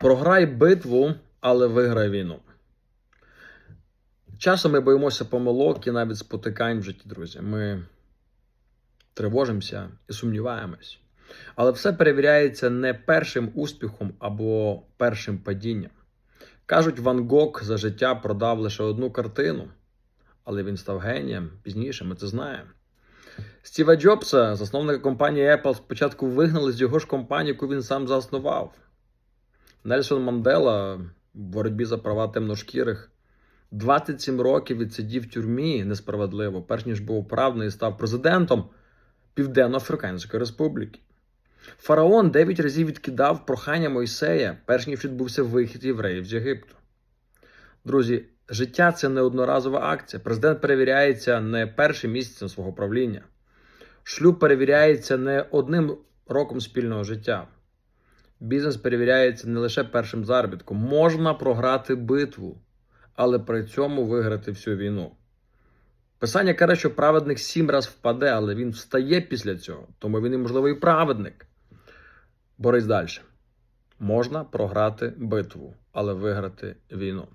Програй битву, але виграй війну. Часом ми боїмося помилок і навіть спотикань в житті, друзі. Ми тривожимося і сумніваємось. Але все перевіряється не першим успіхом або першим падінням. Кажуть, Ван Гог за життя продав лише одну картину, але він став генієм пізніше, ми це знаємо. Стіва Джобса, засновника компанії Apple, спочатку вигнали з його ж компанії, яку він сам заснував. Нельсон Мандела в боротьбі за права темношкірих 27 років відсидів в тюрмі несправедливо, перш ніж був правний і став президентом Південно-Африканської Республіки. Фараон 9 разів відкидав прохання Мойсея, перш ніж відбувся вихід євреїв з Єгипту. Друзі, життя це не одноразова акція. Президент перевіряється не першим місяцем свого правління. Шлюб перевіряється не одним роком спільного життя. Бізнес перевіряється не лише першим заробітком. Можна програти битву, але при цьому виграти всю війну. Писання каже, що праведник сім раз впаде, але він встає після цього, тому він і можливий праведник. Борись далі. Можна програти битву, але виграти війну.